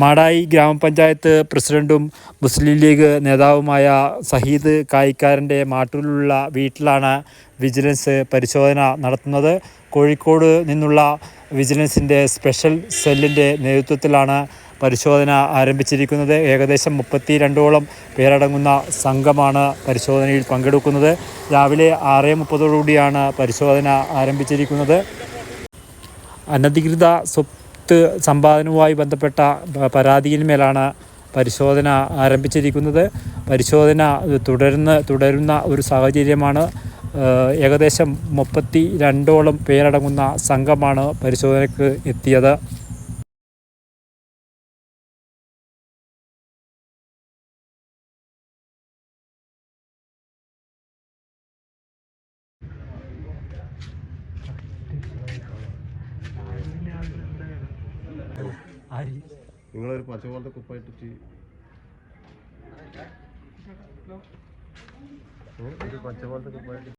മാടായി ഗ്രാമപഞ്ചായത്ത് പ്രസിഡന്റും മുസ്ലിം ലീഗ് നേതാവുമായ സഹീദ് കായിക്കാരന്റെ മാട്ടൂരിലുള്ള വീട്ടിലാണ് വിജിലൻസ് പരിശോധന നടത്തുന്നത്. കോഴിക്കോട് നിന്നുള്ള വിജിലൻസിന്റെ സ്പെഷ്യൽ സെല്ലിന്റെ നേതൃത്വത്തിലാണ് പരിശോധന ആരംഭിച്ചിരിക്കുന്നത്. ഏകദേശം മുപ്പത്തി രണ്ടോളം പേരടങ്ങുന്ന സംഘമാണ് പരിശോധനയിൽ പങ്കെടുക്കുന്നത്. രാവിലെ ആറ് മുപ്പതോടുകൂടിയാണ് പരിശോധന ആരംഭിച്ചിരിക്കുന്നത്. അനധികൃത സ്വത്ത് സമ്പാദനവുമായി ബന്ധപ്പെട്ട പരാതിയിന്മേലാണ് പരിശോധന ആരംഭിച്ചിരിക്കുന്നത്. പരിശോധന തുടരുന്ന തുടരുന്ന ഒരു സാഹചര്യമാണ് ഏകദേശം മുപ്പത്തി രണ്ടോളം പേരടങ്ങുന്ന സംഘമാണ് പരിശോധനയ്ക്ക് എത്തിയത്. നിങ്ങളൊരു പച്ചപോലത്തെ കുപ്പായിട്ടിട്ട് ഒരു പച്ചപോലത്തെ കുപ്പായിട്ട്